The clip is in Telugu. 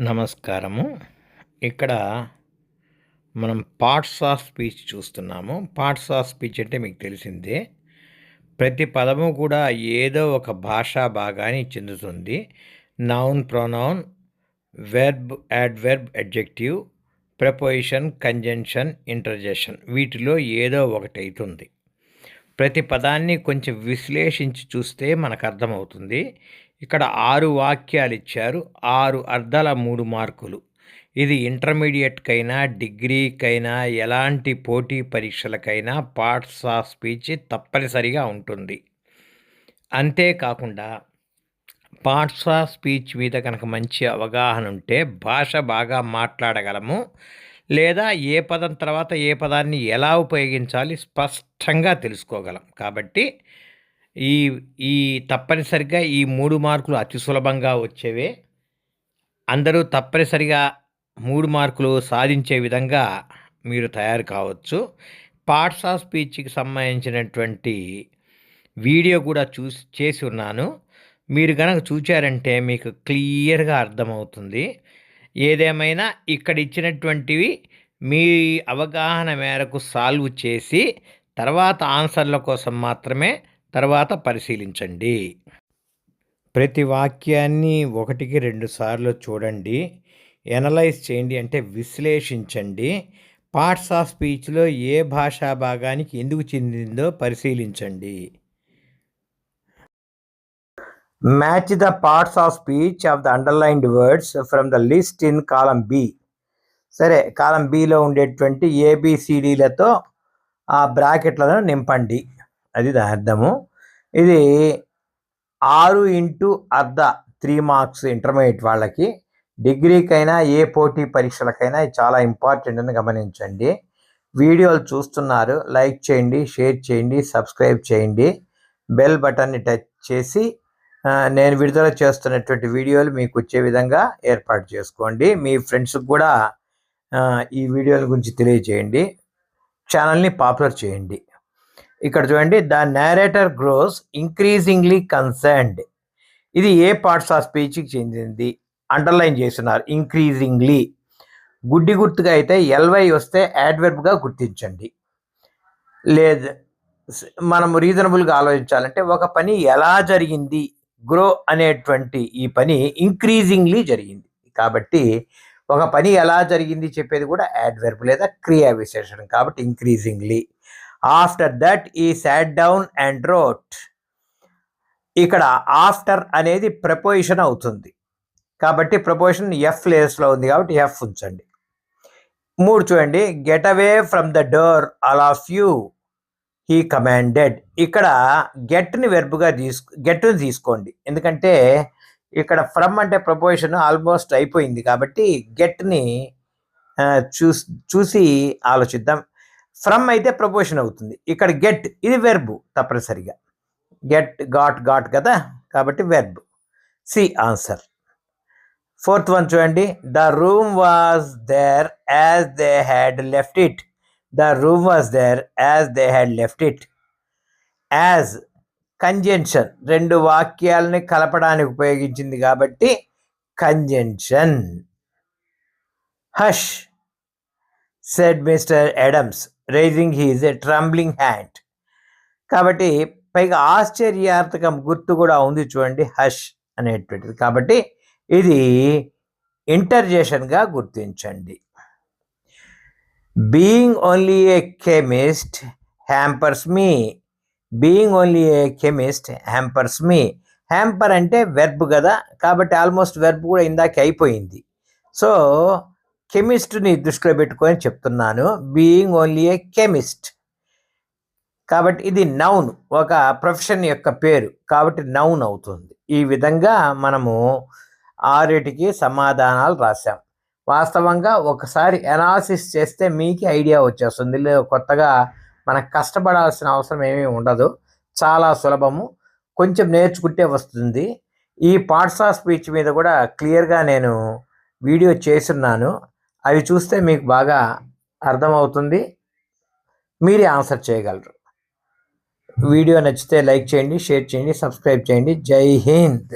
నమస్కారము. ఇక్కడ మనం పార్ట్స్ ఆఫ్ స్పీచ్ చూస్తున్నాము. పార్ట్స్ ఆఫ్ స్పీచ్ అంటే మీకు తెలిసిందే. ప్రతి పదము కూడా ఏదో ఒక భాషా భాగాన్ని చెందుతుంది. Noun pronoun verb adverb adjective preposition conjunction interjection వీటిలో ఏదో ఒకటి అవుతుంది. ప్రతి పదాన్ని కొంచెం విశ్లేషించి చూస్తే మనకు అర్థమవుతుంది. ఇక్కడ ఆరు వాక్యాలు ఇచ్చారు ఆరు అర్థాల మూడు మార్కులు. ఇది ఇంటర్మీడియట్కైనా డిగ్రీకైనా ఎలాంటి పోటీ పరీక్షలకైనా పార్ట్స్ ఆఫ్ స్పీచ్ తప్పనిసరిగా ఉంటుంది. అంతేకాకుండా పార్ట్స్ ఆఫ్ స్పీచ్ మీద కనుక మంచి అవగాహన ఉంటే భాష బాగా మాట్లాడగలము లేదా ఏ పదం తర్వాత ఏ పదాన్ని ఎలా ఉపయోగించాలి స్పష్టంగా తెలుసుకోగలం. కాబట్టి ఈ ఈ తప్పనిసరిగా ఈ మూడు మార్కులు అతి సులభంగా వచ్చేవే. అందరూ తప్పనిసరిగా మూడు మార్కులు సాధించే విధంగా మీరు తయారు కావచ్చు. పార్ట్స్ ఆఫ్ స్పీచ్కి సంబంధించినటువంటి వీడియో కూడా చూసి చేసి ఉన్నాను. మీరు కనుక చూచారంటే మీకు క్లియర్గా అర్థమవుతుంది. ఏదేమైనా ఇక్కడ ఇచ్చినటువంటివి మీ అవగాహన మేరకు సాల్వ్ చేసి తర్వాత ఆన్సర్ల కోసం మాత్రమే తర్వాత పరిశీలించండి. ప్రతి వాక్యాన్ని ఒకటికి రెండు సార్లు చూడండి. ఎనలైజ్ చేయండి అంటే విశ్లేషించండి. పార్ట్స్ ఆఫ్ స్పీచ్లో ఏ భాషా భాగానికి ఎందుకు చెందిందో పరిశీలించండి. Match the parts of speech of the underlined words from the list in column B సరే కాలం బిలో ఉండేటువంటి ఏబిసిడీలతో ఆ బ్రాకెట్లను నింపండి. అది దాని అర్థము. ఇది ఆరు ఇంటూ అర్ధ త్రీ మార్క్స్ ఇంటర్మీడియట్ వాళ్ళకి. డిగ్రీకైనా ఏ పోటీ పరీక్షలకైనా చాలా ఇంపార్టెంట్ అని గమనించండి. వీడియోలు చూస్తున్నారు. లైక్ చేయండి షేర్ చేయండి సబ్స్క్రైబ్ చేయండి. బెల్ బటన్ని టచ్ చేసి నేను విడుదల చేస్తున్నటువంటి వీడియోలు మీకు వచ్చే విధంగా ఏర్పాటు చేసుకోండి. మీ ఫ్రెండ్స్కి కూడా ఈ వీడియోల గురించి తెలియజేయండి. ఛానల్ని పాపులర్ చేయండి. ఇక్కడ చూడండి the narrator grows increasingly concerned ఇది ఏ పార్ట్స్ ఆఫ్ స్పీచ్కి చెందింది? అండర్లైన్ చేస్తున్నారు ఇంక్రీజింగ్లీ గుడ్డి గుర్తుగా అయితే ఎల్వై వస్తే యాడ్వర్బ్గా గుర్తించండి. లేదు మనం రీజనబుల్గా ఆలోచించాలంటే ఒక పని ఎలా జరిగింది? గ్రో అనేటువంటి ఈ పని ఇంక్రీజింగ్లీ జరిగింది. కాబట్టి ఒక పని ఎలా జరిగింది చెప్పేది కూడా యాడ్వర్బ్ లేదా క్రియా విశేషణం కాబట్టి increasingly after that he sat down and wrote ఇక్కడ ఆఫ్టర్ అనేది ప్రపోజిషన్ అవుతుంది. కాబట్టి ప్రపోజిషన్ ఎఫ్ ప్లేస్లో ఉంది కాబట్టి ఎఫ్ ఉంచండి. మూడు చూడండి. Get away from the door all of you he commanded ఇక్కడ గెట్ని వెర్బుగా తీసుకు గెట్ని తీసుకోండి. ఎందుకంటే ఇక్కడ ఫ్రమ్ అంటే ప్రపోజిషన్ ఆల్మోస్ట్ అయిపోయింది కాబట్టి గెట్ని చూసి చూసి ఆలోచిద్దాం. ఫ్రమ్ అయితే ప్రపోషన్ అవుతుంది. ఇక్కడ గెట్ ఇది వెర్బు తప్పనిసరిగా. గెట్ గాట్ గాట్ కదా? కాబట్టి verb C answer fourth one చూడండి. The room was there as they had left it the room was there as they had left it as conjunction రెండు వాక్యాలని కలపడానికి ఉపయోగించింది కాబట్టి conjunction hush said mister Adams raising his a trembling hand కాబట్టి పైగా ఆశ్చర్యార్థకం గుర్తు కూడా ఉంది చూడండి హష్ అనేటువంటిది కాబట్టి ఇది ఇంటర్జేషన్గా గుర్తించండి being only a chemist hampers me being only a chemist hampers me hamper అంటే వెర్బ్ కదా కాబట్టి ఆల్మోస్ట్ వెర్బ్ కూడా ఇందాక అయిపోయింది సో కెమిస్ట్ని దృష్టిలో పెట్టుకొని చెప్తున్నాను. బీయింగ్ ఓన్లీ ఏ కెమిస్ట్ కాబట్టి ఇది నౌన్ ఒక ప్రొఫెషన్ యొక్క పేరు. కాబట్టి నౌన్ అవుతుంది. ఈ విధంగా మనము ఆరేటికి సమాధానాలు రాసాం వాస్తవంగా ఒకసారి అనాలిసిస్ చేస్తే మీకే ఐడియా వచ్చేస్తుంది. కొత్తగా మనకు కష్టపడాల్సిన అవసరం ఏమీ ఉండదు. చాలా సులభము. కొంచెం నేర్చుకుంటే వస్తుంది. ఈ పార్ట్స్ ఆఫ్ స్పీచ్ మీద కూడా క్లియర్గా నేను వీడియో చేస్తున్నాను. అవి చూస్తే మీకు బాగా అర్థమవుతుంది. మీరే ఆన్సర్ చేయగలరు. వీడియో నచ్చితే లైక్ చేయండి షేర్ చేయండి సబ్స్క్రైబ్ చేయండి. జై హింద్.